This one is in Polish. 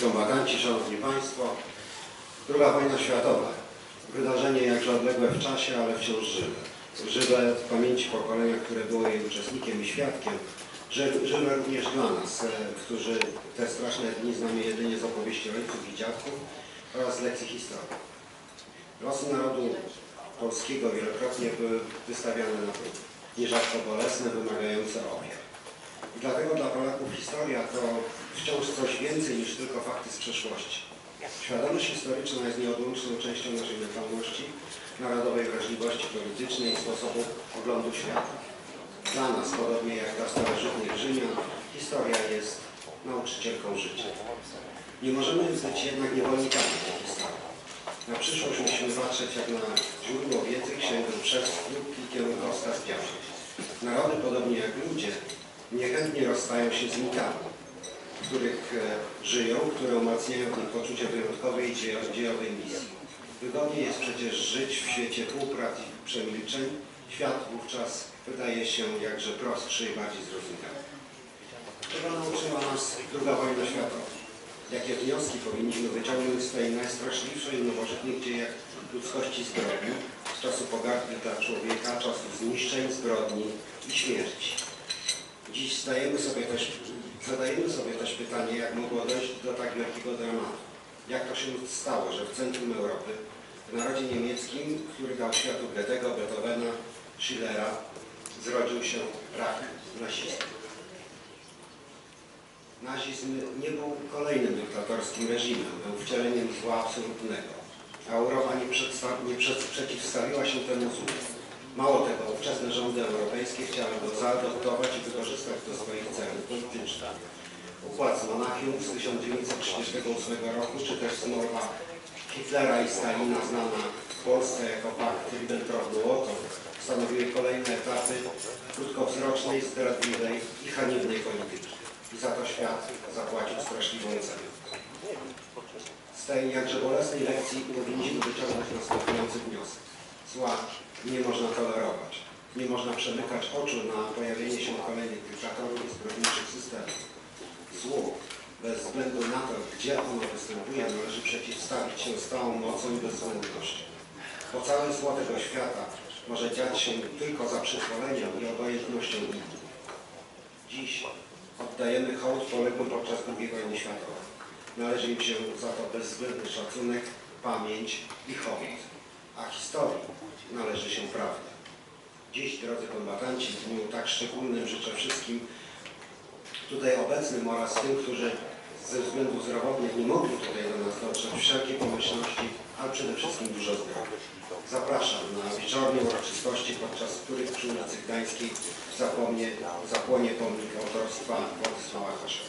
kombatanci, szanowni państwo, II wojna światowa. Wydarzenie jakże odległe w czasie, ale wciąż żywe. Żywe w pamięci pokolenia, które było jej uczestnikiem i świadkiem. Ży- Żywe również dla nas, e, którzy te straszne dni znamy jedynie z opowieści ojców i dziadków oraz lekcji historii. Losy narodu polskiego wielokrotnie były wystawiane na próbę. Nierzadko bolesne, wymagające ofiar. I dlatego dla Polaków historia to wciąż coś więcej niż tylko fakty z przeszłości. Świadomość historyczna jest nieodłączną częścią naszej mentalności, narodowej wrażliwości politycznej i sposobu oglądu świata. Dla nas, podobnie jak dla starożytnych Rzymian, historia jest nauczycielką życia. Nie możemy być jednak niewolnikami tej historii. Na przyszłość musimy patrzeć jak na źródło wiedzy, sięgę przez i kierunkowskaz działań. Narody, podobnie jak ludzie, niechętnie rozstają się z mitami, w których e, żyją, które umacniają w nich poczucie wyjątkowej i dziejo- dziejowej misji. Wygodnie jest przecież żyć w świecie półprawd i przemilczeń. Świat wówczas wydaje się jakże prostszy i bardziej zrozumiały. Czego nauczyła nas II wojna światowa? Jakie wnioski powinniśmy wyciągnąć z tej najstraszliwszej nowożytnych dziejach ludzkości zbrodni, z czasu pogardnych dla człowieka, czasów zniszczeń, zbrodni i śmierci? Dziś zdajemy sobie też, zadajemy sobie też pytanie, jak mogło dojść do tak wielkiego dramatu. Jak to się stało, że w centrum Europy, w narodzie niemieckim, który dał światu Goethego, Beethovena, Schillera, zrodził się rak nazizmu. Nazizm nie był kolejnym dyktatorskim reżimem, był wcieleniem zła absolutnego. A Europa nie, nie przeciwstawiła się temu złu. Chciały go zaadoptować i wykorzystać do swoich celów politycznych. Układ z Monachium z 1938 roku, czy też zmowa Hitlera i Stalina znana w Polsce jako pakt Ribbentrop-Mołotow stanowiły kolejne etapy krótkowzrocznej, zdradliwej i haniebnej polityki. I za to świat zapłacił straszliwą cenę. Z tej jakże bolesnej lekcji powinniśmy wyciągnąć następujący wniosek. Zła nie można tolerować. Nie można przemykać oczu na pojawienie się kolejnych dyktatorów i zbrodniczych systemów. Złu, bez względu na to, gdzie ono występuje, należy przeciwstawić się z całą mocą i bezwzględnością. Bo całe zło tego świata może dziać się tylko za przyzwoleniem i obojętnością innych. Dziś oddajemy hołd poległym podczas II wojny światowej. Należy im się za to bezwzględny szacunek, pamięć i hołd. A historii należy się prawda. Dziś, drodzy kombatanci, w dniu tak szczególnym życzę wszystkim tutaj obecnym oraz tym, którzy ze względów zdrowotnych nie mogli tutaj do nas dotrzeć, wszelkiej pomyślności, ale przede wszystkim dużo zdrowia. Zapraszam na wieczorne uroczystości, podczas których przy ulicy Gdańskiej zapłonie, zapłonie pomnik autorstwa Władysława Haszeka.